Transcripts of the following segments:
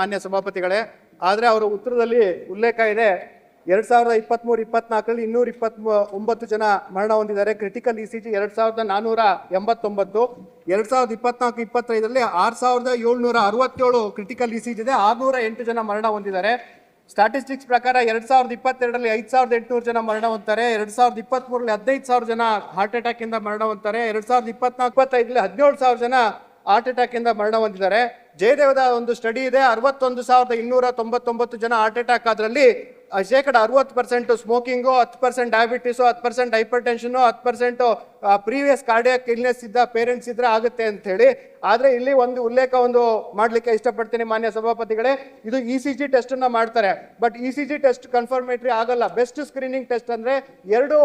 ಮಾನ್ಯ ಸಭಾಪತಿಗಳೇ, ಆದರೆ ಅವರ ಉತ್ತರದಲ್ಲಿ ಉಲ್ಲೇಖ ಇದೆ. ಎರಡ್ ಸಾವಿರದ ಇಪ್ಪತ್ತ್ಮೂರು ಇಪ್ಪತ್ನಾಲ್ಕರಲ್ಲಿ ಇನ್ನೂರ ಇಪ್ಪತ್ತ್ ಒಂಬತ್ತು ಜನ ಮರಣ ಹೊಂದಿದ್ದಾರೆ. ಕ್ರಿಟಿಕಲ್ ಇ ಸಿ ಜಿ ಎರಡು ಸಾವಿರದ ನಾನ್ನೂರ ಎಂಬತ್ತೊಂಬತ್ತು, ಎರಡು ಸಾವಿರದ ಇಪ್ಪತ್ನಾಲ್ಕು, ಇಪ್ಪತ್ತೈದರಲ್ಲಿ ಆರು ಸಾವಿರದ ಏಳ್ನೂರ ಅರವತ್ತೇಳು ಕ್ರಿಟಿಕಲ್ ಇ ಸಿ ಜಿ ಇದೆ. ಆರ್ನೂರ ಎಂಟು ಜನ ಮರಣ ಹೊಂದಿದ್ದಾರೆ. ಸ್ಟಾಟಿಸ್ಟಿಕ್ಸ್ ಪ್ರಕಾರ ಎರಡು ಸಾವಿರದ ಇಪ್ಪತ್ತೆರಡರಲ್ಲಿ ಐದು ಸಾವಿರದ ಎಂಟುನೂರು ಜನ ಮರಣ ಹೊಂದ್ತಾರೆ. ಎರಡು ಸಾವಿರದ ಇಪ್ಪತ್ಮೂರರಲ್ಲಿ ಹದಿನೈದು ಸಾವಿರ ಜನ ಹಾರ್ಟ್ ಅಟ್ಯಾಕ್ ಇಂದ ಮರಣ ಹೊಂದ್ತಾರೆ. ಎರಡ್ ಸಾವಿರದ ಇಪ್ಪತ್ನಾಲ್ಕು, ಇಪ್ಪತ್ತೈದರಲ್ಲಿ ಹದಿನೇಳು ಸಾವಿರ ಜನ ಹಾರ್ಟ್ ಅಟ್ಯಾಕ್ ಇಂದ ಮರಣ ಹೊಂದಿದ್ದಾರೆ. ಜಯದೇವದ ಒಂದು ಸ್ಟಡಿ ಇದೆ. ಅರವತ್ತೊಂದು ಸಾವಿರದ ಇನ್ನೂರ ತೊಂಬತ್ತೊಂಬತ್ತು ಜನ ಹಾರ್ಟ್ ಅಟ್ಯಾಕ್ ಅದರಲ್ಲಿ ಶೇಕಡ ಅರವತ್ತು ಪರ್ಸೆಂಟ್ ಸ್ಮೋಕಿಂಗು ಹತ್ತು ಪರ್ಸೆಂಟ್ ಡಯಾಬಿಟಿಸು ಹತ್ತು ಪರ್ಸೆಂಟ್ ಹೈಪರ್ ಟೆನ್ಷನು ಹತ್ತು ಪರ್ಸೆಂಟು ಪ್ರೀವಿಯಸ್ ಕಾರ್ಡಿಯಾಕ್ ಇಲ್ನೆಸ್ ಇದ್ದ ಪೇರೆಂಟ್ಸ್ ಇದ್ರೆ ಆಗುತ್ತೆ ಅಂತ ಹೇಳಿ ಆದ್ರೆ ಇಲ್ಲಿ ಒಂದು ಉಲ್ಲೇಖ ಒಂದು ಮಾಡ್ಲಿಕ್ಕೆ ಇಷ್ಟಪಡ್ತೀನಿ ಮಾನ್ಯ ಸಭಾಪತಿಗಳೇ. ಇದು ಇ ಸಿ ಜಿ ಟೆಸ್ಟ್ ಅನ್ನ ಮಾಡ್ತಾರೆ. But E C G test confirmatory ಆಗಲ್ಲ. ಬೆಸ್ಟ್ ಸ್ಕ್ರೀನಿಂಗ್ ಟೆಸ್ಟ್ ಅಂದ್ರೆ ಎರಡು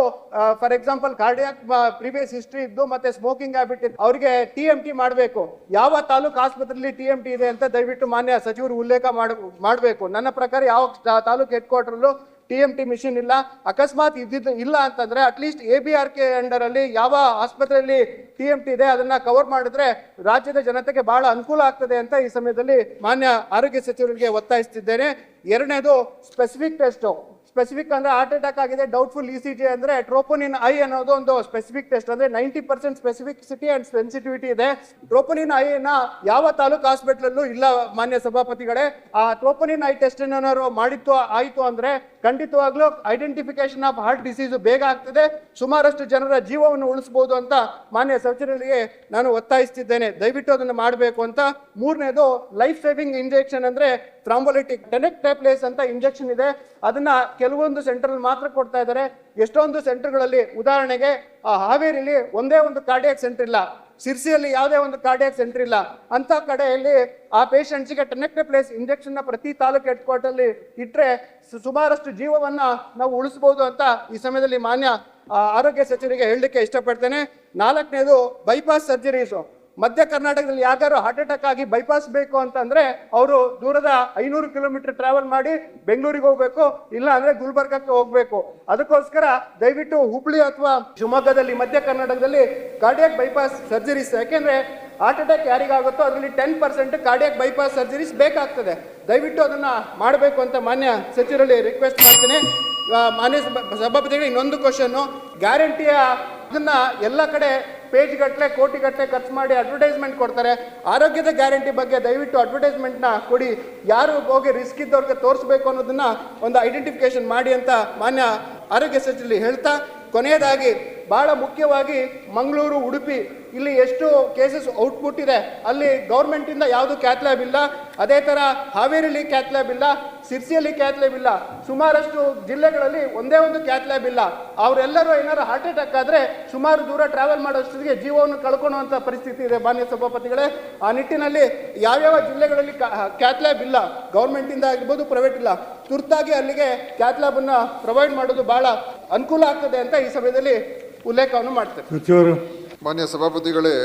for example cardiac previous history ಇದ್ದು ಮತ್ತೆ ಸ್ಮೋಕಿಂಗ್ ಹ್ಯಾಬಿಟ್ ಇದ್ದು ಅವ್ರಿಗೆ ಟಿ ಎಂ ಟಿ ಮಾಡಬೇಕು. ಯಾವ ತಾಲೂಕು ಆಸ್ಪತ್ರೆಯಲ್ಲಿ ಟಿ ಎಂ ಟಿ ಇದೆ ಅಂತ ದಯವಿಟ್ಟು ಮಾನ್ಯ ಸಚಿವರು ಉಲ್ಲೇಖ ಮಾಡ, ಮಾಡಬೇಕು. ನನ್ನ ಪ್ರಕಾರ ಯಾವ ತಾಲೂಕು ಹೆಡ್ ಕ್ವಾರ್ಟರ್ಲು ಟಿ ಎಂ ಟಿ ಮಿಷಿನ್ ಇಲ್ಲ, ಅಕಸ್ಮಾತ್ ಇದ್ದಿದ್ದು ಇಲ್ಲ ಅಂತಂದ್ರೆ at least A B R K under ಅಲ್ಲಿ ಯಾವ ಆಸ್ಪತ್ರೆಯಲ್ಲಿ ಟಿ ಎಂ ಟಿ ಇದೆ ಅದನ್ನ ಕವರ್ ಮಾಡಿದ್ರೆ ರಾಜ್ಯದ ಜನತೆಗೆ ಬಹಳ ಅನುಕೂಲ ಆಗ್ತದೆ ಅಂತ ಈ ಸಮಯದಲ್ಲಿ ಮಾನ್ಯ ಆರೋಗ್ಯ ಸಚಿವರಿಗೆ ಒತ್ತಾಯಿಸ್ತಿದ್ದೇನೆ. ಎರಡನೇದು ಸ್ಪೆಸಿಫಿಕ್ ಟೆಸ್ಟ್ ಸ್ಪೆಸಿಫಿಕ್ ಅಂದ್ರೆ ಹಾರ್ಟ್ ಅಟ್ಯಾಕ್ ಆಗಿದೆ ಡೌಟ್ಫುಲ್ ಇ ಸಿ ಜಿ ಅಂದ್ರೆ ಟ್ರೋಪೋನಿನ್ ಐ ಅನ್ನೋದು ಒಂದು ಸ್ಪೆಸಿಫಿಕ್ ಟೆಸ್ಟ್ ಅಂದ್ರೆ ninety percent specificity and sensitivity ಇದೆ. ಟ್ರೋಪೋನಿನ್ ಐ ನ ಯಾವ ತಾಲೂಕು ಹಾಸ್ಪಿಟಲ್ ಇಲ್ಲ, ಮಾನ್ಯ ಸಭಾಪತಿಗಳೇ. ಆ ಟ್ರೋಪೋನಿನ್ ಐ ಟೆಸ್ಟ್ ಏನಾದ್ರು ಮಾಡಿತ್ತು, ಆಯಿತು ಅಂದ್ರೆ ಖಂಡಿತವಾಗ್ಲೂ ಐಡೆಂಟಿಫಿಕೇಶನ್ ಆಫ್ ಹಾರ್ಟ್ ಡಿಸೀಸ್ ಬೇಗ ಆಗ್ತದೆ. ಸುಮಾರಷ್ಟು ಜನರ ಜೀವವನ್ನು ಉಳಿಸಬಹುದು ಅಂತ ಮಾನ್ಯ ಸಚಿವರಿಗೆ ನಾನು ಒತ್ತಾಯಿಸ್ತಿದ್ದೇನೆ. ದಯವಿಟ್ಟು ಅದನ್ನು ಮಾಡಬೇಕು ಅಂತ. ಮೂರನೇದು ಲೈಫ್ ಸೇವಿಂಗ್ ಇಂಜೆಕ್ಷನ್ ಅಂದ್ರೆ ಥ್ರಾಂಬೋಲಿಟಿಕ್ ಟೆನೆಕ್ಟೈಪ್ಲೇಸ್ ಅಂತ ಇಂಜೆಕ್ಷನ್ ಇದೆ. ಅದನ್ನ ಕೆಲವೊಂದು ಸೆಂಟರ್ ಮಾತ್ರ ಕೊಡ್ತಾ ಇದ್ದಾರೆ. ಎಷ್ಟೊಂದು ಸೆಂಟರ್ಗಳಲ್ಲಿ ಉದಾಹರಣೆಗೆ ಆ ಹಾವೇರಿಲಿ ಒಂದೇ ಒಂದು ಕಾರ್ಡಿಯಾಕ್ ಸೆಂಟರ್ ಇಲ್ಲ. ಸಿರ್ಸಿಯಲ್ಲಿ ಯಾವುದೇ ಒಂದು ಕಾರ್ಡಿಯಾಕ್ ಸೆಂಟರ್ ಇಲ್ಲ. ಅಂತ ಕಡೆಯಲ್ಲಿ ಆ ಪೇಷಂಟ್ಸ್ಗೆ ಟೆನೆಕ್ಟಪ್ಲೇಸ್ ಇಂಜೆಕ್ಷನ್ ಪ್ರತಿ ತಾಲೂಕು ಹೆಡ್ ಕ್ವಾರ್ಟರ್ಲಿ ಇಟ್ಟರೆ ಸುಮಾರಷ್ಟು ಜೀವವನ್ನ ನಾವು ಉಳಿಸಬಹುದು ಅಂತ ಈ ಸಮಯದಲ್ಲಿ ಮಾನ್ಯ ಆರೋಗ್ಯ ಸಚಿವರಿಗೆ ಹೇಳಲಿಕ್ಕೆ ಇಷ್ಟಪಡ್ತೇನೆ. ನಾಲ್ಕನೇದು ಬೈಪಾಸ್ ಸರ್ಜರೀಸು ಮಧ್ಯ ಕರ್ನಾಟಕದಲ್ಲಿ ಯಾರು ಹಾರ್ಟ್ ಅಟ್ಯಾಕ್ ಆಗಿ ಬೈಪಾಸ್ ಬೇಕು ಅಂತಂದ್ರೆ ಅವರು ದೂರದ ಐನೂರು ಕಿಲೋಮೀಟರ್ ಟ್ರಾವೆಲ್ ಮಾಡಿ ಬೆಂಗಳೂರಿಗೆ ಹೋಗ್ಬೇಕು ಇಲ್ಲ ಅಂದ್ರೆ ಗುಲ್ಬರ್ಗಕ್ಕೆ ಹೋಗ್ಬೇಕು. ಅದಕ್ಕೋಸ್ಕರ ದಯವಿಟ್ಟು ಹುಬ್ಳಿ ಅಥವಾ ಶಿವಮೊಗ್ಗದಲ್ಲಿ ಮಧ್ಯ ಕರ್ನಾಟಕದಲ್ಲಿ ಕಾರ್ಡಿಯಾಕ್ ಬೈಪಾಸ್ ಸರ್ಜರೀಸ್ ಯಾಕೆಂದ್ರೆ ಹಾರ್ಟ್ ಅಟ್ಯಾಕ್ ಯಾರಿಗಾಗುತ್ತೋ ಅದರಲ್ಲಿ ten percent cardiac bypass surgeries ಬೇಕಾಗ್ತದೆ. ದಯವಿಟ್ಟು ಅದನ್ನ ಮಾಡಬೇಕು ಅಂತ ಮಾನ್ಯ ಸಚಿವರಲ್ಲಿ ರಿಕ್ವೆಸ್ಟ್ ಮಾಡ್ತೀನಿ. ಮಾನ್ಯ ಸಭಾ- ಸಭಾಪತಿಗಳು, ಇನ್ನೊಂದು ಕ್ವಶನ್ ಗ್ಯಾರಂಟಿಯ ಇದನ್ನ ಎಲ್ಲ ಕಡೆ ಪೇಜ್ ಗಟ್ಟಲೆ ಕೋಟಿ ಗಟ್ಟಲೆ ಖರ್ಚು ಮಾಡಿ ಅಡ್ವರ್ಟೈಸ್ಮೆಂಟ್ ಕೊಡ್ತಾರೆ. ಆರೋಗ್ಯದ ಗ್ಯಾರಂಟಿ ಬಗ್ಗೆ ದಯವಿಟ್ಟು ಅಡ್ವರ್ಟೈಸ್ಮೆಂಟ್ನ ಕೊಡಿ. ಯಾರು ಹೋಗಿ ರಿಸ್ಕ್ ಇದ್ದವ್ರಿಗೆ ತೋರಿಸ್ಬೇಕು ಅನ್ನೋದನ್ನ ಒಂದು ಐಡೆಂಟಿಫಿಕೇಶನ್ ಮಾಡಿ ಅಂತ ಮಾನ್ಯ ಆರೋಗ್ಯ ಸಚಿವರಲ್ಲಿ ಹೇಳ್ತಾ ಕೊನೆಯದಾಗಿ ಬಹಳ ಮುಖ್ಯವಾಗಿ ಮಂಗಳೂರು, ಉಡುಪಿ ಇಲ್ಲಿ ಎಷ್ಟು ಕೇಸಸ್ ಔಟ್ಪುಟ್ ಇದೆ. ಅಲ್ಲಿ ಗೌರ್ಮೆಂಟಿಂದ ಯಾವುದು ಕ್ಯಾತ್ ಲ್ಯಾಬ್ ಇಲ್ಲ. ಅದೇ ಥರ ಹಾವೇರಿಲಿ ಕ್ಯಾತ್ಲ್ಯಾಬ್ ಇಲ್ಲ, ಸಿರ್ಸಿಯಲ್ಲಿ ಕ್ಯಾತ್ ಲ್ಯಾಬ್ ಇಲ್ಲ. ಸುಮಾರಷ್ಟು ಜಿಲ್ಲೆಗಳಲ್ಲಿ ಒಂದೇ ಒಂದು ಕ್ಯಾತ್ಲ್ಯಾಬ್ ಇಲ್ಲ. ಅವರೆಲ್ಲರೂ ಏನಾದ್ರು ಹಾರ್ಟ್ ಅಟ್ಯಾಕ್ ಆದರೆ ಸುಮಾರು ದೂರ ಟ್ರಾವೆಲ್ ಮಾಡೋಷ್ಟೊತ್ತಿಗೆ ಜೀವವನ್ನು ಕಳ್ಕೊಳ್ಳುವಂಥ ಪರಿಸ್ಥಿತಿ ಇದೆ ಮಾನ್ಯ ಸಭಾಪತಿಗಳೇ. ಆ ನಿಟ್ಟಿನಲ್ಲಿ ಯಾವ್ಯಾವ ಜಿಲ್ಲೆಗಳಲ್ಲಿ ಕ್ಯಾತ್ಲ್ಯಾಬ್ ಇಲ್ಲ ಗೌರ್ಮೆಂಟಿಂದ ಆಗಿರ್ಬೋದು ಪ್ರೈವೇಟ್ ಇಲ್ಲ, ತುರ್ತಾಗಿ ಅಲ್ಲಿಗೆ ಕ್ಯಾತ್ ಅನ್ನು ಪ್ರೊವೈಡ್ ಮಾಡೋದು ಬಹಳ ಅನುಕೂಲ ಆಗ್ತದೆ ಅಂತ ಈ ಸಮಯದಲ್ಲಿ ಉಲ್ಲೇಖವನ್ನು ಮಾಡ್ತಾರೆ ಸಚಿವರು ಮಾನ್ಯ ಸಭಾಪತಿಗಳೇ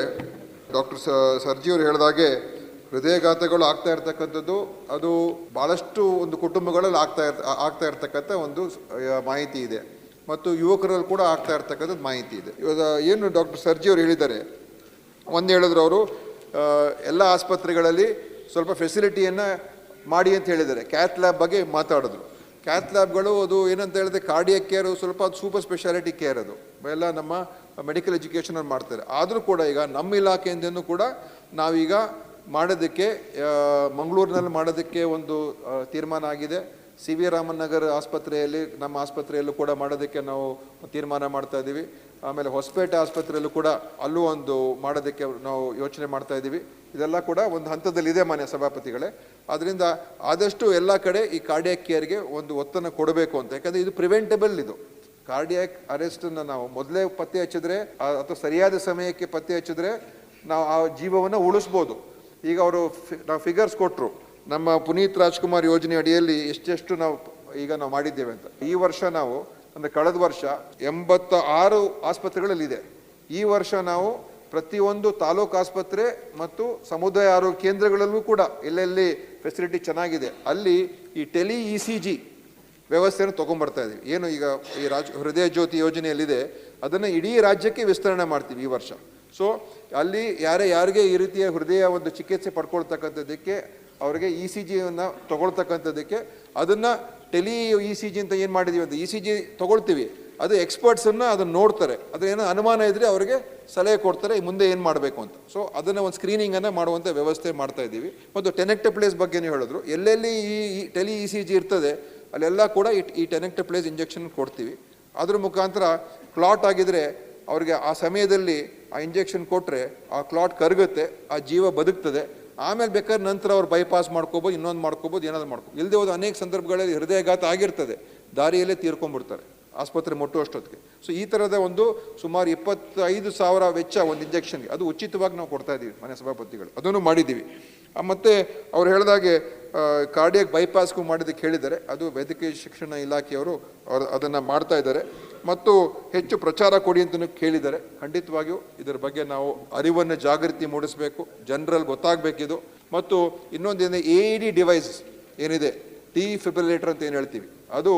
ಡಾಕ್ಟರ್ ಸರ್ಜಿಯವರು ಹೇಳಿದಾಗೆ ಹೃದಯಘಾತಗಳು ಆಗ್ತಾ ಇರ್ತಕ್ಕಂಥದ್ದು ಅದು ಭಾಳಷ್ಟು ಒಂದು ಕುಟುಂಬಗಳಲ್ಲಿ ಆಗ್ತಾ ಇರ್ ಆಗ್ತಾ ಇರ್ತಕ್ಕಂಥ ಒಂದು ಮಾಹಿತಿ ಇದೆ. ಮತ್ತು ಯುವಕರಲ್ಲಿ ಕೂಡ ಆಗ್ತಾ ಇರ್ತಕ್ಕಂಥದ್ದು ಮಾಹಿತಿ ಇದೆ. ಇವಾಗ ಏನು ಡಾಕ್ಟರ್ ಸರ್ಜಿಯವರು ಹೇಳಿದ್ದಾರೆ? ಒಂದು ಹೇಳಿದ್ರು ಅವರು ಎಲ್ಲ ಆಸ್ಪತ್ರೆಗಳಲ್ಲಿ ಸ್ವಲ್ಪ ಫೆಸಿಲಿಟಿಯನ್ನು ಮಾಡಿ ಅಂತ ಹೇಳಿದ್ದಾರೆ. ಕ್ಯಾತ್ ಲ್ಯಾಬ್ ಬಗ್ಗೆ ಮಾತಾಡಿದ್ರು. ಕ್ಯಾತ್ ಲ್ಯಾಬ್ಗಳು ಅದು ಏನಂತ ಹೇಳಿದ್ರೆ ಕಾರ್ಡಿಯಕ್ ಕೇರು ಸ್ವಲ್ಪ ಅದು ಸೂಪರ್ ಸ್ಪೆಷಾಲಿಟಿ ಕೇರ್ ಅದು. ಎಲ್ಲ ನಮ್ಮ ಮೆಡಿಕಲ್ ಎಜುಕೇಷನ್ ಮಾಡ್ತಾರೆ. ಆದರೂ ಕೂಡ ಈಗ ನಮ್ಮ ಇಲಾಖೆಯಿಂದನೂ ಕೂಡ ನಾವೀಗ ಮಾಡೋದಕ್ಕೆ ಮಂಗಳೂರಿನಲ್ಲಿ ಮಾಡೋದಕ್ಕೆ ಒಂದು ತೀರ್ಮಾನ ಆಗಿದೆ. ಸಿ ವಿ ರಾಮನ್ ನಗರ್ ಆಸ್ಪತ್ರೆಯಲ್ಲಿ, ನಮ್ಮ ಆಸ್ಪತ್ರೆಯಲ್ಲೂ ಕೂಡ ಮಾಡೋದಕ್ಕೆ ನಾವು ತೀರ್ಮಾನ ಮಾಡ್ತಾ ಇದ್ದೀವಿ. ಆಮೇಲೆ ಹೊಸಪೇಟೆ ಆಸ್ಪತ್ರೆಯಲ್ಲೂ ಕೂಡ ಅಲ್ಲೂ ಒಂದು ಮಾಡೋದಕ್ಕೆ ನಾವು ಯೋಚನೆ ಮಾಡ್ತಾ ಇದ್ದೀವಿ. ಇದೆಲ್ಲ ಕೂಡ ಒಂದು ಹಂತದಲ್ಲಿದೆ ಮಾನ್ಯ ಸಭಾಪತಿಗಳೇ. ಆದ್ದರಿಂದ ಆದಷ್ಟು ಎಲ್ಲ ಕಡೆ ಈ ಕಾರ್ಡಿಯಾಕ್ ಕೇರ್ಗೆ ಒಂದು ಒತ್ತನ್ನು ಕೊಡಬೇಕು ಅಂತ. ಯಾಕಂದರೆ ಇದು ಪ್ರಿವೆಂಟೆಬಲ್ ಇದು. ಕಾರ್ಡಿಯಾಕ್ ಅರೆಸ್ಟನ್ನು ನಾವು ಮೊದಲೇ ಪತ್ತೆ ಹಚ್ಚಿದ್ರೆ ಅಥವಾ ಸರಿಯಾದ ಸಮಯಕ್ಕೆ ಪತ್ತೆ ಹಚ್ಚಿದ್ರೆ ನಾವು ಆ ಜೀವವನ್ನು ಉಳಿಸ್ಬೋದು. ಈಗ ಅವರು ನಾವು ಫಿಗರ್ಸ್ ಕೊಟ್ಟರು ನಮ್ಮ ಪುನೀತ್ ರಾಜ್ಕುಮಾರ್ ಯೋಜನೆ ಅಡಿಯಲ್ಲಿ ಎಷ್ಟೆಷ್ಟು ನಾವು ಈಗ ನಾವು ಮಾಡಿದ್ದೇವೆ ಅಂತ. ಈ ವರ್ಷ ನಾವು, ಅಂದರೆ ಕಳೆದ ವರ್ಷ ಎಂಬತ್ತ ಆರು ಆಸ್ಪತ್ರೆಗಳಲ್ಲಿದೆ ಈ ವರ್ಷ ನಾವು ಪ್ರತಿಯೊಂದು ತಾಲೂಕು ಆಸ್ಪತ್ರೆ ಮತ್ತು ಸಮುದಾಯ ಆರೋಗ್ಯ ಕೇಂದ್ರಗಳಲ್ಲೂ ಕೂಡ ಎಲ್ಲೆಲ್ಲಿ ಫೆಸಿಲಿಟಿ ಚೆನ್ನಾಗಿದೆ. ಅಲ್ಲಿ ಈ ಟೆಲಿ ಇ ಸಿ ಜಿ ವ್ಯವಸ್ಥೆಯನ್ನು ತೊಗೊಂಬರ್ತಾ ಇದ್ದೀವಿ. ಏನು ಈಗ ಈ ರಾಜ್, ಹೃದಯ ಜ್ಯೋತಿ ಯೋಜನೆಯಲ್ಲಿದೆ, ಅದನ್ನು ಇಡೀ ರಾಜ್ಯಕ್ಕೆ ವಿಸ್ತರಣೆ ಮಾಡ್ತೀವಿ ಈ ವರ್ಷ. ಸೊ ಅಲ್ಲಿ ಯಾರೇ ಯಾರಿಗೆ ಈ ರೀತಿಯ ಹೃದಯ ಒಂದು ಚಿಕಿತ್ಸೆ ಪಡ್ಕೊಳ್ತಕ್ಕಂಥದ್ದಕ್ಕೆ, ಅವರಿಗೆ ಇ ಸಿ ಜಿಯನ್ನು ತೊಗೊಳ್ತಕ್ಕಂಥದ್ದಕ್ಕೆ, ಅದನ್ನು ಟೆಲಿ ಇ ಸಿ ಜಿ ಅಂತ ಏನು ಮಾಡಿದೀವಿ ಅಂತ ಇ ಸಿ ಜಿ ತಗೊಳ್ತೀವಿ. ಅದು ಎಕ್ಸ್ಪರ್ಟ್ಸನ್ನು ಅದನ್ನು ನೋಡ್ತಾರೆ. ಅದ್ರ ಏನೋ ಅನುಮಾನ ಇದ್ದರೆ ಅವರಿಗೆ ಸಲಹೆ ಕೊಡ್ತಾರೆ ಮುಂದೆ ಏನು ಮಾಡಬೇಕು ಅಂತ. ಸೊ ಅದನ್ನು ಒಂದು ಸ್ಕ್ರೀನಿಂಗನ್ನು ಮಾಡುವಂಥ ವ್ಯವಸ್ಥೆ ಮಾಡ್ತಾ ಇದ್ದೀವಿ. ಮತ್ತು ಟೆನೆಕ್ಟ್ ಪ್ಲೇಸ್ ಬಗ್ಗೆ ಬಗ್ಗೆನೂ ಹೇಳಿದ್ರು. ಎಲ್ಲೆಲ್ಲಿ ಈ ಟೆಲಿ ಇ ಸಿ ಜಿ ಇರ್ತದೆ, ಅಲ್ಲೆಲ್ಲ ಕೂಡ ಈ ಈ ಟೆನೆಕ್ಟ್ ಪ್ಲೇಸ್ ಇಂಜೆಕ್ಷನ್ ಕೊಡ್ತೀವಿ. ಅದ್ರ ಮುಖಾಂತರ ಕ್ಲಾಟ್ ಆಗಿದರೆ ಅವರಿಗೆ ಆ ಸಮಯದಲ್ಲಿ ಆ ಇಂಜೆಕ್ಷನ್ ಕೊಟ್ಟರೆ ಆ ಕ್ಲಾಟ್ ಕರಗುತ್ತೆ, ಆ ಜೀವ ಬದುಕ್ತದೆ. ಆಮೇಲೆ ಬೇಕಾದ್ರೆ ನಂತರ ಅವ್ರು ಬೈಪಾಸ್ ಮಾಡ್ಕೋಬೋದು, ಇನ್ನೊಂದು ಮಾಡ್ಕೋಬೋದು, ಏನಾದರೂ ಮಾಡ್ಕೋಬೋದು. ಇಲ್ಲದೆ ಹೋದ ಅನೇಕ ಸಂದರ್ಭಗಳಲ್ಲಿ ಹೃದಯಘಾತ ಆಗಿರ್ತದೆ. ದಾರಿಯಲ್ಲೇ ತೀರ್ಕೊಂಡ್ಬಿಡ್ತಾರೆ. ಆಸ್ಪತ್ರೆ ಮುಟ್ಟುವಷ್ಟೊತ್ತಿಗೆ ಸೊ ಈ ಥರದ ಒಂದು ಸುಮಾರು ಇಪ್ಪತ್ತೈದು ಸಾವಿರ ವೆಚ್ಚ ಒಂದು ಇಂಜೆಕ್ಷನ್ಗೆ ಅದು ಉಚಿತವಾಗಿ ನಾವು ಕೊಡ್ತಾ ಇದ್ದೀವಿ ಮನೆ ಸಭಾಪತಿಗಳು. ಅದನ್ನು ಮಾಡಿದ್ದೀವಿ. ಮತ್ತು ಅವ್ರು ಹೇಳಿದಾಗೆ ಕಾರ್ಡಿಯಕ್ ಬೈಪಾಸ್ಗೂ ಮಾಡಿದ್ದಕ್ಕೆ ಹೇಳಿದ್ದಾರೆ. ಅದು ವೈದ್ಯಕೀಯ ಶಿಕ್ಷಣ ಇಲಾಖೆಯವರು ಅವರು, ಅದನ್ನು ಮಾಡ್ತಾ ಇದ್ದಾರೆ. ಮತ್ತು ಹೆಚ್ಚು ಪ್ರಚಾರ ಕೊಡಿ ಅಂತಲೂ ಕೇಳಿದ್ದಾರೆ. ಖಂಡಿತವಾಗಿಯೂ ಇದರ ಬಗ್ಗೆ ನಾವು ಅರಿವನ್ನು ಜಾಗೃತಿ ಮೂಡಿಸಬೇಕು. ಜನರಲ್ಲಿ ಗೊತ್ತಾಗಬೇಕಿದು. ಮತ್ತು ಇನ್ನೊಂದೇನೆ ಎ ಇ ಡಿ ಡಿವೈಸ್ ಏನಿದೆ? ಟಿ ಫಿಬ್ರಿಲೇಟರ್ ಅಂತ ಏನು ಹೇಳ್ತೀವಿ? ಅದು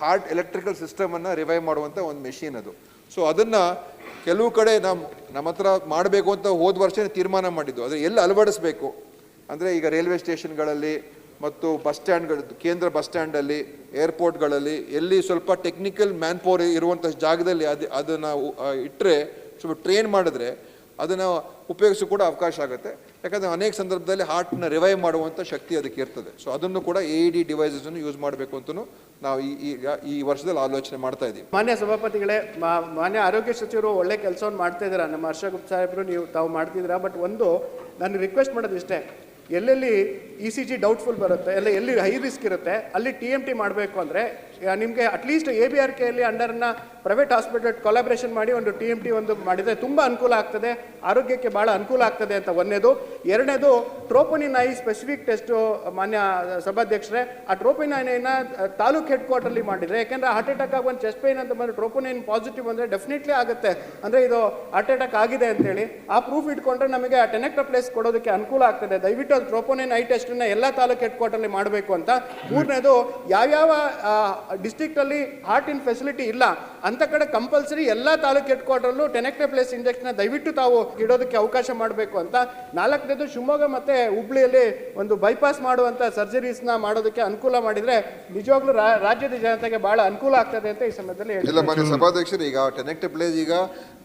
ಹಾರ್ಟ್ ಎಲೆಕ್ಟ್ರಿಕಲ್ ಸಿಸ್ಟಮನ್ನು ರಿವೈವ್ ಮಾಡುವಂಥ ಒಂದು ಮೆಷಿನ್ ಅದು. ಸೊ ಅದನ್ನು ಕೆಲವು ಕಡೆ ನಮ್ಮ ನಮ್ಮ ಹತ್ರ ಮಾಡಬೇಕು ಅಂತ ಹೋದ ವರ್ಷನೇ ತೀರ್ಮಾನ ಮಾಡಿದ್ದು. ಆದರೆ ಎಲ್ಲಿ ಅಳವಡಿಸ್ಬೇಕು? ಅಂದರೆ ಈಗ ರೈಲ್ವೆ ಸ್ಟೇಷನ್ಗಳಲ್ಲಿ ಮತ್ತು ಬಸ್ ಸ್ಟ್ಯಾಂಡ್ಗಳು ಕೇಂದ್ರ ಬಸ್ ಸ್ಟ್ಯಾಂಡಲ್ಲಿ ಏರ್ಪೋರ್ಟ್ಗಳಲ್ಲಿ ಎಲ್ಲಿ ಸ್ವಲ್ಪ ಟೆಕ್ನಿಕಲ್ ಮ್ಯಾನ್ ಪವರ್ ಇರುವಂಥ ಜಾಗದಲ್ಲಿ ಅದು, ಅದನ್ನು ಇಟ್ಟರೆ ಸ್ವಲ್ಪ ಟ್ರೈನ್ ಮಾಡಿದ್ರೆ ಅದನ್ನು ಉಪಯೋಗಿಸೋ ಕೂಡ ಅವಕಾಶ ಆಗುತ್ತೆ. ಯಾಕಂದರೆ ಅನೇಕ ಸಂದರ್ಭದಲ್ಲಿ ಹಾರ್ಟ್ನ ರಿವೈವ್ ಮಾಡುವಂಥ ಶಕ್ತಿ ಅದಕ್ಕೆ ಇರ್ತದೆ. ಸೊ ಅದನ್ನು ಕೂಡ ಎ ಡಿ ಡಿವೈಸಸನ್ನು ಯೂಸ್ ಮಾಡಬೇಕು ಅಂತಲೂ ನಾವು ಈ ಈಗ ಈ ವರ್ಷದಲ್ಲಿ ಆಲೋಚನೆ ಮಾಡ್ತಾ ಇದ್ದೀವಿ. ಮಾನ್ಯ ಸಭಾಪತಿಗಳೇ ಮಾನ್ಯ ಆರೋಗ್ಯ ಸಚಿವರು ಒಳ್ಳೆ ಕೆಲಸವನ್ನು ಮಾಡ್ತಾ ಇದ್ದೀರಾ? ನಮ್ಮ ಹರ್ಷ ಗುಪ್ತ ಸಾಹೇಬರು, ನೀವು ತಾವು ಮಾಡ್ತಿದ್ದೀರಾ? ಬಟ್ ಒಂದು, ನಾನು ರಿಕ್ವೆಸ್ಟ್ ಮಾಡೋದು ಇಷ್ಟೇ. ಎಲ್ಲೆಲ್ಲಿ ಇ ಸಿ ಜಿ ಡೌಟ್ಫುಲ್ ಬರುತ್ತೆ, ಎಲ್ಲ ಎಲ್ಲಿ ಹೈ ರಿಸ್ಕ್ ಇರುತ್ತೆ, ಅಲ್ಲಿ ಟಿ ಎಂ ಟಿ ಮಾಡಬೇಕು ಅಂದರೆ ನಿಮಗೆ at least A B R ಕೆಯಲ್ಲಿ ಅಂಡರ್ನ ಪ್ರೈವೇಟ್ ಹಾಸ್ಪಿಟಲ್ ಕೊಲಾಬ್ರೇಷನ್ ಮಾಡಿ ಒಂದು ಟಿ ಎಂ ಟಿ ಒಂದು ಮಾಡಿದರೆ ತುಂಬ ಅನುಕೂಲ ಆಗ್ತದೆ, ಆರೋಗ್ಯಕ್ಕೆ ಭಾಳ ಅನುಕೂಲ ಆಗ್ತದೆ ಅಂತ ಒಂದನೇದು ಎರಡನೇದು ಐ ಸ್ಪೆಸಿಫಿಕ್ ಟೆಸ್ಟು ಮಾನ್ಯ ಸಭಾಧ್ಯಕ್ಷರೇ, ಆ ಟ್ರೋಪೋನಿನ ತಾಲೂಕು ಹೆಡ್ ಕ್ವಾರ್ಟರ್ಲಿ ಮಾಡಿದರೆ, ಯಾಕೆಂದರೆ ಹಾರ್ಟ್ ಅಟ್ಯಾಕ್ ಆಗಿ ಒಂದು ಚೆಸ್ಟ್ ಪೈನ್ ಅಂತ ಬಂದರೆ ಟ್ರೋಪೋನಿನ್ ಪಾಸಿಟಿವ್ ಅಂದರೆ ಡೆಫಿನೆಟ್ಲಿ ಆಗುತ್ತೆ. ಅಂದರೆ ಇದು ಹಾರ್ಟ್ ಅಟ್ಯಾಕ್ ಆಗಿದೆ ಅಂತೇಳಿ, ಆ ಪ್ರೂಫ್ ಇಟ್ಕೊಂಡ್ರೆ ನಮಗೆ ಆ ಟೆನೆಕ್ಟ ಪ್ಲೇಸ್ ಕೊಡೋದಕ್ಕೆ ಅನುಕೂಲ ಆಗ್ತದೆ. ದಯವಿಟ್ಟು ಅದು ಟ್ರೋಪೋನಿನ್ ಐ ಟೆಸ್ಟನ್ನ ಎಲ್ಲ ತಾಲೂಕು ಹೆಡ್ ಕ್ವಾರ್ಟರ್ಲಿ ಮಾಡಬೇಕು ಅಂತ. ಮೂರನೇದು, ಯಾವ್ಯಾವ ಅಲ್ಲಿ ಹಾರ್ಟ್ ಇನ್ ಫೆಸಿಲಿಟಿ ಇಲ್ಲ, ಅಂತ ಕಡೆ ಕಂಪಲ್ಸರಿ ಎಲ್ಲ ತಾಲೂಕು ಹೆಡ್ ಕ್ವಾರ್ಟರ್ಲು ಪ್ಲೇಸ್ ಇಂಜೆಕ್ಷನ್ ದಯವಿಟ್ಟು ತಾವು ಇಡೋದಕ್ಕೆ ಅವಕಾಶ ಮಾಡಬೇಕು ಅಂತ. ನಾಲ್ಕನೇದು, ಶಿವಮೊಗ್ಗ ಮತ್ತೆ ಹುಬ್ಳಿಯಲ್ಲಿ ಒಂದು ಬೈಪಾಸ್ ಮಾಡುವಂತ ಸರ್ಜರೀಸ್ನ ಮಾಡೋದಕ್ಕೆ ಅನುಕೂಲ ಮಾಡಿದ್ರೆ ನಿಜವಾಗ್ಲೂ ರಾಜ್ಯದ ಜನತೆಗೆ ಬಹಳ ಅನುಕೂಲ ಆಗ್ತದೆ ಅಂತ ಈ ಸಮಯದಲ್ಲಿ. ಇಲ್ಲ ಸಭಾಧ್ಯಕ್ಷರು, ಈಗ ಟೆನೆಕ್ಟ್ ಪ್ಲೇಸ್ ಈಗ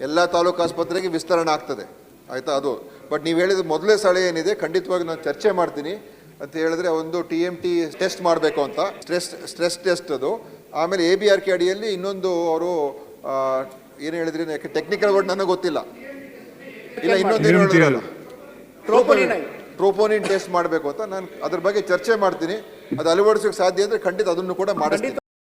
ಎಲ್ಲ ತಾಲೂಕು ಆಸ್ಪತ್ರೆಗೆ ವಿಸ್ತರಣೆ ಆಗ್ತದೆ. ಆಯ್ತಾ ಅದು. ಬಟ್ ನೀವು ಹೇಳಿದ ಮೊದಲೇ ಸಲ ಏನಿದೆ ಖಂಡಿತವಾಗಿ ನಾನು ಚರ್ಚೆ ಮಾಡ್ತೀನಿ. ಅಂತ ಹೇಳಿದ್ರೆ ಒಂದು ಟಿ ಎಂ ಟಿ ಟೆಸ್ಟ್ ಮಾಡಬೇಕು ಅಂತ. ಸ್ಟ್ರೆಸ್ ಸ್ಟ್ರೆಸ್ ಟೆಸ್ಟ್ ಅದು. ಆಮೇಲೆ ಎ ಬಿ ಆರ್ ಕೆ ಅಡಿಯಲ್ಲಿ ಇನ್ನೊಂದು ಅವರು ಏನು ಹೇಳಿದ್ರಿ ಯಾಕೆ ಟೆಕ್ನಿಕಲ್ ವರ್ಡ್ ನನಗೆ ಗೊತ್ತಿಲ್ಲ. ಇಲ್ಲ ಇನ್ನೊಂದೇನು ಹೇಳಿದ್ರಲ್ಲ? ಟ್ರೋಪೋನಿನ್ ಟ್ರೋಪೋನಿನ್ ಟೆಸ್ಟ್ ಮಾಡಬೇಕು ಅಂತ. ನಾನು ಅದ್ರ ಬಗ್ಗೆ ಚರ್ಚೆ ಮಾಡ್ತೀನಿ. ಅದು ಅಳವಡಿಸೋಕೆ ಸಾಧ್ಯ ಅಂದರೆ ಖಂಡಿತ ಅದನ್ನು ಕೂಡ ಮಾಡಿಸ್ತೀನಿ.